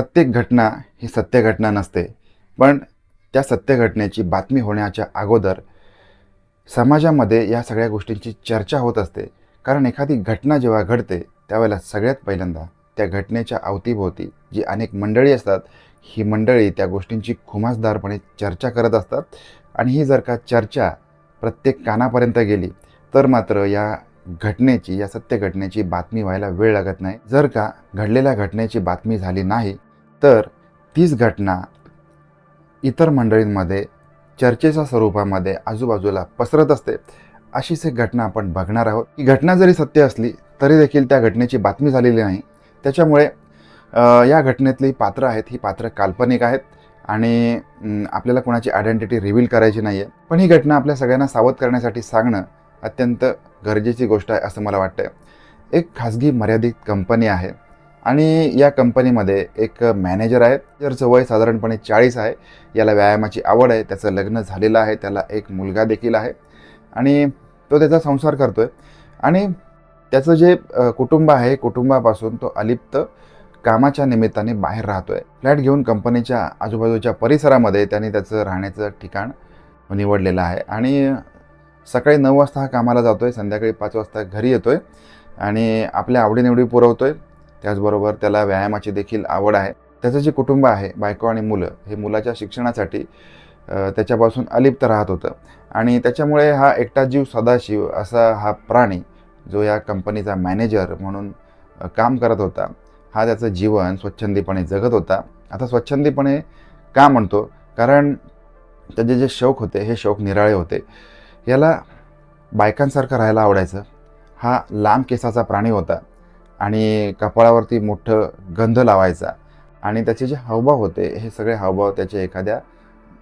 प्रत्येक घटना ही सत्य घटना नसते. पण त्या सत्य घटनेची बातमी होण्याच्या अगोदर समाजामध्ये या सगळ्या गोष्टींची चर्चा होत असते. कारण एखादी घटना जेव्हा घडते त्यावेळेला सगळ्यात पहिल्यांदा त्या घटनेच्या अवतीभोवती जी अनेक मंडळी असतात ही मंडळी त्या गोष्टींची खुमासदारपणे चर्चा करत असतात. आणि ही जर का चर्चा प्रत्येक कानापर्यंत गेली तर मात्र या घटनेची या सत्य घटनेची बातमी व्हायला वेळ लागत नाही. जर का घडलेल्या घटनेची बातमी झाली नाही तर तीच घटना इतर मंडळींमध्ये चर्चेच्या स्वरूपामध्ये आजूबाजूला पसरत असते. अशीच एक घटना आपण बघणार आहोत. ही घटना जरी सत्य असली तरी देखील त्या घटनेची बातमी झालेली नाही. त्याच्यामुळे या घटनेतली पात्रं आहेत ही पात्र काल्पनिक आहेत आणि आपल्याला कोणाची आयडेंटिटी रिव्हील करायची नाही आहे पण ही घटना आपल्या सगळ्यांना सावध करण्यासाठी सांगणं अत्यंत गरजेची गोष्ट आहे असं मला वाटतं एक खाजगी मर्यादित कंपनी आहे. आणि या कंपनीमध्ये एक मॅनेजर आहे ज्याचं वय साधारणपणे चाळीस आहे याला व्यायामाची आवड आहे त्याचं लग्न झालेलं आहे त्याला एक मुलगा देखील आहे आणि तो त्याचा संसार करतो आहे आणि त्याचं जे कुटुंब आहे कुटुंबापासून तो अलिप्त कामाच्या निमित्ताने बाहेर राहतो आहे फ्लॅट घेऊन कंपनीच्या आजूबाजूच्या परिसरामध्ये त्याने त्याचं राहण्याचं ठिकाण निवडलेलं आहे. आणि सकाळी नऊ वाजता हा कामाला जातो आहे संध्याकाळी पाच वाजता घरी येतो आहे आणि आपल्या आवडीनिवडी पुरवतो आहे त्याचबरोबर त्याला व्यायामाची देखील आवड आहे. त्याचं जे कुटुंब आहे बायको आणि मुलं हे मुलाच्या शिक्षणासाठी त्याच्यापासून अलिप्त राहत होतं. आणि त्याच्यामुळे हा एकटा जीव सदाशिव असा हा प्राणी जो या कंपनीचा मॅनेजर म्हणून काम करत होता हा त्याचं जीवन स्वच्छंदीपणे जगत होता. आता स्वच्छंदीपणे का म्हणतो? कारण त्याचे जे शौक होते हे शौक निराळे होते. याला बायकांसारखं राहायला आवडायचं. हा लांब केसाचा प्राणी होता. आणि कपाळावरती मोठं गंध लावायचा. आणि त्याचे जे हावभाव होते हे सगळे हावभाव त्याचे एखाद्या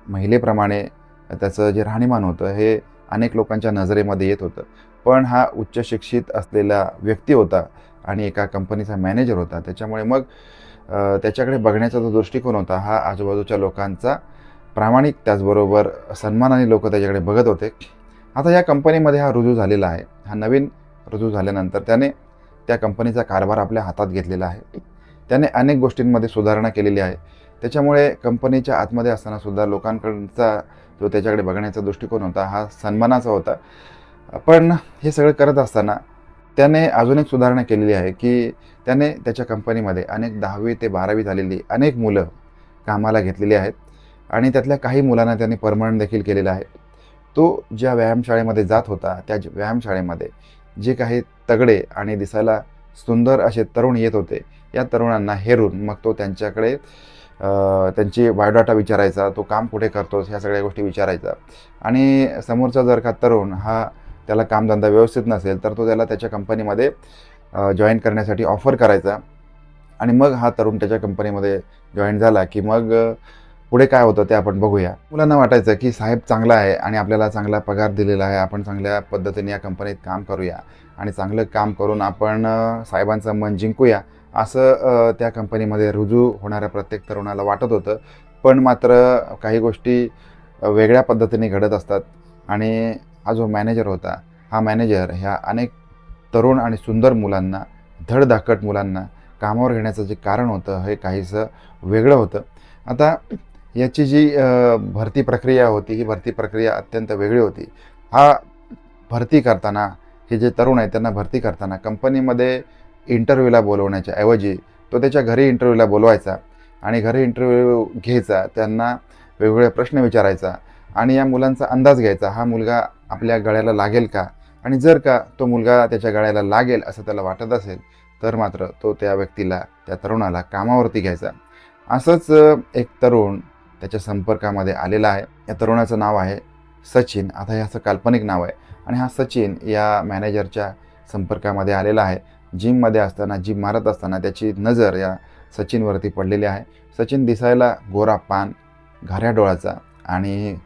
महिलेप्रमाणे त्याचं जे राहणीमान होतं हे अनेक लोकांच्या नजरेमध्ये येत होतं. पण हा उच्च शिक्षित असलेला व्यक्ती होता आणि एका कंपनीचा मॅनेजर होता. त्याच्यामुळे मग त्याच्याकडे बघण्याचा जो दृष्टिकोन होता हा आजूबाजूच्या लोकांचा प्रामाणिक त्याचबरोबर सन्मानाने लोक त्याच्याकडे बघत होते. आता या कंपनीमध्ये हा रुजू झालेला आहे. हा नवीन रुजू झाल्यानंतर त्याने त्या कंपनीचा कारभार आपल्या हातात घेतलेला आहे. त्याने अनेक गोष्टींमध्ये सुधारणा केलेली आहे. त्याच्यामुळे कंपनीच्या आतमध्ये असतानासुद्धा लोकांकडचा जो त्याच्याकडे बघण्याचा दृष्टिकोन होता हा सन्मानाचा होता. पण हे सगळं करत असताना त्याने अजून एक सुधारणा केलेली आहे की त्याने त्याच्या कंपनीमध्ये अनेक दहावी ते बारावी झालेली अनेक मुलं कामाला घेतलेली आहेत आणि त्यातल्या काही मुलांना त्यांनी परमनंट देखील केलेलं आहे. तो ज्या व्यायामशाळेमध्ये जात होता त्या व्यायामशाळेमध्ये जे काही तगडे आणि दिसायला सुंदर असे तरुण येत होते. या तरुणांना हेरून मग तो त्यांच्याकडे त्यांची बायोडाटा विचारायचा तो काम कुठे करतोस ह्या सगळ्या गोष्टी विचारायचा. आणि समोरचा जर का तरुण हा त्याला कामधंदा व्यवस्थित नसेल तर तो त्याला त्याच्या कंपनीमध्ये जॉईन करण्यासाठी ऑफर करायचा. आणि मग हा तरुण त्याच्या कंपनीमध्ये जॉईन झाला की मग पुढे काय होतं ते आपण बघूया. मुलांना वाटायचं की साहेब चांगला आहे आणि आपल्याला चांगला पगार दिलेला आहे आपण चांगल्या पद्धतीने या कंपनीत काम करूया. आणि चांगलं काम करून आपण साहेबांचं मन जिंकूया असं त्या कंपनीमध्ये रुजू होणाऱ्या प्रत्येक तरुणाला वाटत होतं. पण मात्र काही गोष्टी वेगळ्या पद्धतीने घडत असतात आणि हा जो मॅनेजर होता हा मॅनेजर ह्या अनेक तरुण आणि सुंदर मुलांना धडधाकट मुलांना कामावर घेण्याचं जे कारण होतं हे काहीसं वेगळं होतं. आता याची जी भरती प्रक्रिया होती ही भरती प्रक्रिया अत्यंत वेगळी होती. हा भरती करताना हे जे तरुण आहे त्यांना भरती करताना कंपनीमध्ये इंटरव्ह्यूला बोलवण्याच्या ऐवजी तो त्याच्या घरी इंटरव्ह्यूला बोलवायचा आणि घरी इंटरव्ह्यू घ्यायचा त्यांना वेगवेगळे प्रश्न विचारायचा आणि या मुलांचा अंदाज घ्यायचा हा मुलगा आपल्या गळ्याला लागेल का? आणि जर का तो मुलगा त्याच्या गळ्याला लागेल असं त्याला वाटत असेल तर मात्र तो त्या व्यक्तीला त्या तरुणाला कामावरती घ्यायचा. असंच एक तरुण त्याच्या संपर्कामध्ये आलेला आहे. या तरुणाचं नाव आहे सचिन. आता हे असं काल्पनिक नाव आहे. आणि हा सचिन या मॅनेजरच्या संपर्कामध्ये आलेला आहे. जिममध्ये असताना जिम मारत असताना त्याची नजर या सचिनवरती पडलेली आहे. सचिन दिसायला गोरा पान घाऱ्या डोळाचा आणि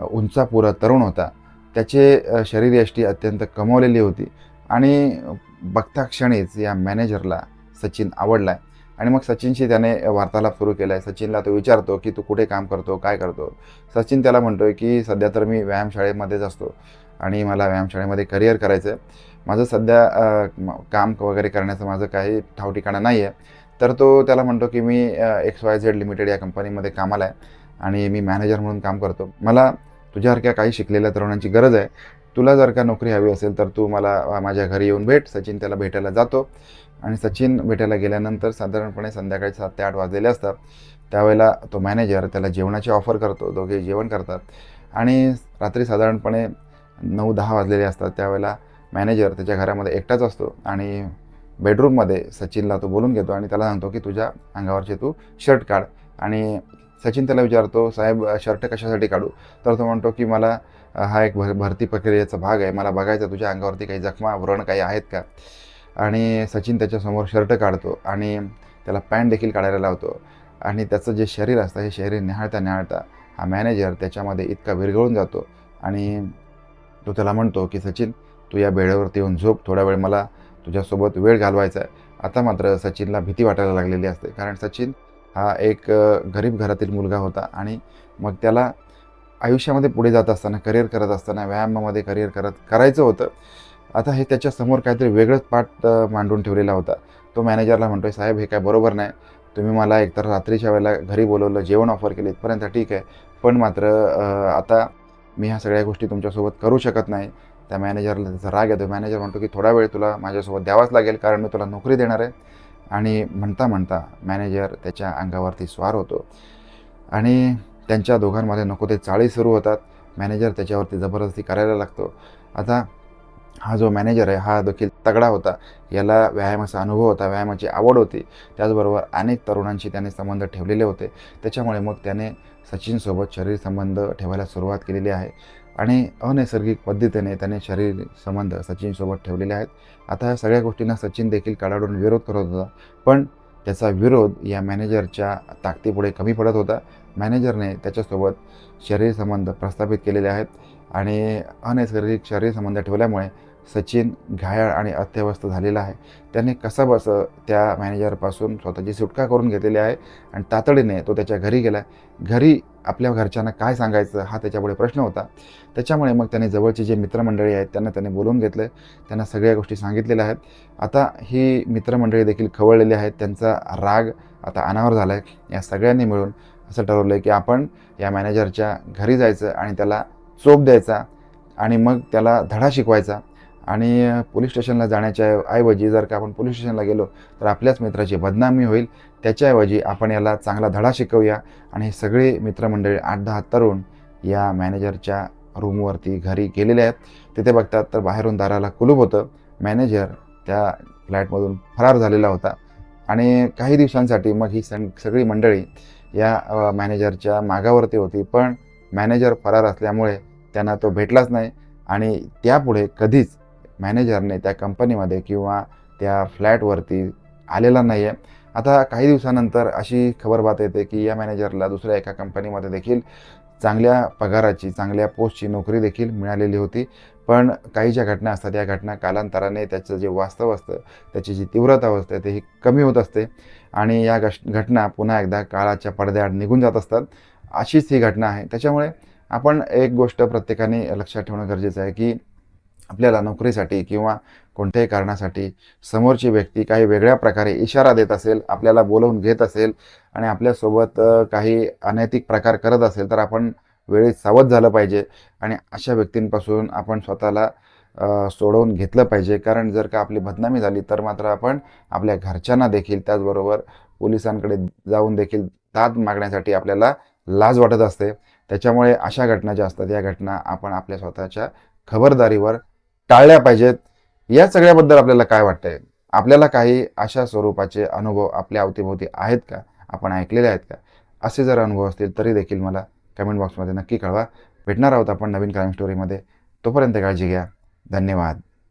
उंचापुरा तरुण होता. त्याचे शरीरयष्टी अत्यंत कमवलेली होती आणि बघता क्षणीच या मॅनेजरला सचिन आवडला आहे आणि मग सचिनशी त्याने वार्तालाप सुरू केला आहे सचिनला तो विचारतो की तू कुठे काम करतो काय करतो? सचिन त्याला म्हणतो आहे की सध्या तर मी व्यायामशाळेमध्येच असतो आणि मला व्यायामशाळेमध्ये करिअर करायचं आहे माझं सध्या काम वगैरे करण्याचं माझं काही ठावठिकाणा नाही आहे तर तो त्याला म्हणतो की मी एक्स वाय झेड लिमिटेड या कंपनीमध्ये कामाला आहे आणि मी मॅनेजर म्हणून काम करतो. मला तुझ्यासारख्या काही शिकलेल्या तरुणांची गरज आहे. तुला जर का नोकरी हवी असेल तर तू मला माझ्या घरी येऊन भेट. सचिन त्याला भेटायला जातो. आणि सचिन भेटायला गेल्यानंतर साधारणपणे संध्याकाळी सात ते आठ वाजलेले असतात. त्यावेळेला तो मॅनेजर त्याला जेवणाची ऑफर करतो. दोघे जेवण करतात. आणि रात्री साधारणपणे नऊ दहा वाजलेले असतात. त्यावेळेला मॅनेजर त्याच्या घरामध्ये एकटाच असतो आणि बेडरूममध्ये सचिनला तो बोलून घेतो आणि त्याला सांगतो की तुझ्या अंगावरचे तू शर्ट काढ. आणि सचिन त्याला विचारतो साहेब शर्ट कशासाठी काढू? तर तो म्हणतो की मला हा एक भर भरती प्रक्रियेचा भाग आहे. मला बघायचा तुझ्या अंगावरती काही जखमा व्रण काही आहेत का? आणि सचिन त्याच्यासमोर शर्ट काढतो आणि त्याला पॅन्ट देखील काढायला लावतो. आणि त्याचं जे शरीर असतं हे शरीर निहाळता निहाळता हा मॅनेजर त्याच्यामध्ये इतका विरघळून जातो. आणि तो त्याला म्हणतो की सचिन तू या बेडावरती येऊन झोप. थोडा वेळ मला तुझ्यासोबत वेळ घालवायचा आहे. आता मात्र सचिनला भीती वाटायला लागलेली असते. कारण सचिन हा एक गरीब घरातील मुलगा होता आणि मग त्याला आयुष्यामध्ये पुढे जात असताना करिअर करत असताना व्यायामामध्ये करिअर करत करायचं होतं. आता हे त्याच्यासमोर काहीतरी वेगळंच पाठ मांडून ठेवलेला होता. तो मॅनेजरला म्हणतोय साहेब हे काय बरोबर नाही. तुम्ही मला एकतर रात्रीच्या वेळेला घरी बोलवलं जेवण ऑफर केलं इथपर्यंत ठीक आहे. पण मात्र आता मी ह्या सगळ्या गोष्टी तुमच्यासोबत करू शकत नाही. त्या मॅनेजरला त्याचा राग येतो मॅनेजर म्हणतो की थोडा वेळ तुला माझ्यासोबत द्यावाच लागेल कारण मी तुला नोकरी देणार आहे. आणि म्हणता म्हणता मॅनेजर त्याच्या अंगावरती स्वार होतो. आणि त्यांच्या दोघांमध्ये नको ते चाळी सुरू होतात. मॅनेजर त्याच्यावरती जबरदस्ती करायला लागतो. आता हा जो मॅनेजर आहे हा देखील तगडा होता. याला व्यायामाचा अनुभव होता व्यायामाची आवड होती. त्याचबरोबर अनेक तरुणांशी त्याने संबंध ठेवलेले होते. त्याच्यामुळे मग त्याने सचिनसोबत शरीर संबंध ठेवायला सुरुवात केलेली आहे. आणि अनैसर्गिक पद्धतीने त्याने शरीर संबंध सचिनसोबत ठेवलेले आहेत. आता ह्या सगळ्या गोष्टींना सचिन देखील कडाडून विरोध करत होता. पण त्याचा विरोध या मॅनेजरच्या ताकदीपुढे कमी पडत होता. मॅनेजरने त्याच्यासोबत शरीर संबंध प्रस्थापित केलेले आहेत. आणि अनैसर्गिक शरीर संबंध ठेवल्यामुळे सचिन घायाळ आणि अत्यवस्थ झालेला आहे. त्याने कसा बस त्या मॅनेजरपासून स्वतःची सुटका करून घेतलेली आहे आणि तातडीने तो त्याच्या घरी गेला. घरी आपल्या घरच्यांना काय सांगायचं हा त्याच्यापुढे प्रश्न होता. त्याच्यामुळे मग त्याने जवळचे जे मित्रमंडळी आहेत त्यांना त्याने बोलवून घेतलं. त्यांना सगळ्या गोष्टी सांगितलेल्या आहेत. आता ही मित्रमंडळी देखील खवळलेली आहेत. त्यांचा राग आता अनावर झाला आहे या सगळ्यांनी मिळून असं ठरवलं आहे की आपण या मॅनेजरच्या घरी जायचं आणि त्याला चोप द्यायचा आणि मग त्याला धडा शिकवायचा. आणि पोलीस स्टेशनला जाण्याच्या ऐवजी जर का आपण पोलीस स्टेशनला गेलो तर आपल्याच मित्राची बदनामी होईल. त्याच्याऐवजी आपण याला चांगला धडा शिकवूया. आणि हे सगळे मित्रमंडळी आठ दहा तरुण या मॅनेजरच्या रूमवरती घरी गेलेले आहेत. तिथे बघतात तर बाहेरून दाराला कुलूप होतं. मॅनेजर त्या फ्लॅटमधून फरार झालेला होता. आणि काही दिवसांसाठी मग ही सं सगळी मंडळी या मॅनेजरच्या मागावरती होती. पण मॅनेजर फरार असल्यामुळे त्यांना तो भेटलाच नाही आणि त्यापुढे कधीच मॅनेजरने त्या कंपनीमध्ये किंवा त्या फ्लॅटवरती आलेला नाही आहे आता काही दिवसानंतर अशी खबर बात येते की या मॅनेजरला दुसऱ्या एका कंपनीमध्ये देखील चांगल्या पगाराची चांगल्या पोस्टची नोकरी देखील मिळालेली होती. पण काही ज्या घटना असतात या घटना कालांतराने त्याचं जे वास्तव असतं त्याची जी तीव्रता असते ते ही कमी होत असते आणि या घटना पुन्हा एकदा काळाच्या पडद्याआड निघून जात असतात. अशीच ही घटना आहे. त्याच्यामुळे आपण एक गोष्ट प्रत्येकाने लक्षात ठेवणं गरजेचं आहे की आपल्याला नोकरीसाठी किंवा कोणत्याही कारणासाठी समोरची व्यक्ती काही वेगळ्या प्रकारे इशारा देत असेल आपल्याला बोलवून घेत असेल आणि आपल्यासोबत काही अनैतिक प्रकार करत असेल तर आपण वेळेत सावध झालं पाहिजे आणि अशा व्यक्तींपासून आपण स्वतःला सोडवून घेतलं पाहिजे. कारण जर का आपली बदनामी झाली तर मात्र आपण आपल्या घरच्यांना देखील त्याचबरोबर पोलिसांकडे जाऊन देखील दाद मागण्यासाठी आपल्याला लाज वाटत असते. त्याच्यामुळे अशा घटना ज्या असतात या घटना आपण आपल्या स्वतःच्या खबरदारीवर टाळल्या पाहिजेत. या सगळ्याबद्दल आपल्याला काय वाटतंय? आपल्याला काही अशा स्वरूपाचे अनुभव आपल्या अवतीभोवती आहेत का? आपण ऐकलेले आहेत का? असे जर अनुभव असतील तरी देखील मला कमेंट बॉक्समध्ये नक्की कळवा. भेटणार आहोत आपण नवीन क्राईम स्टोरीमध्ये तोपर्यंत काळजी घ्या. धन्यवाद.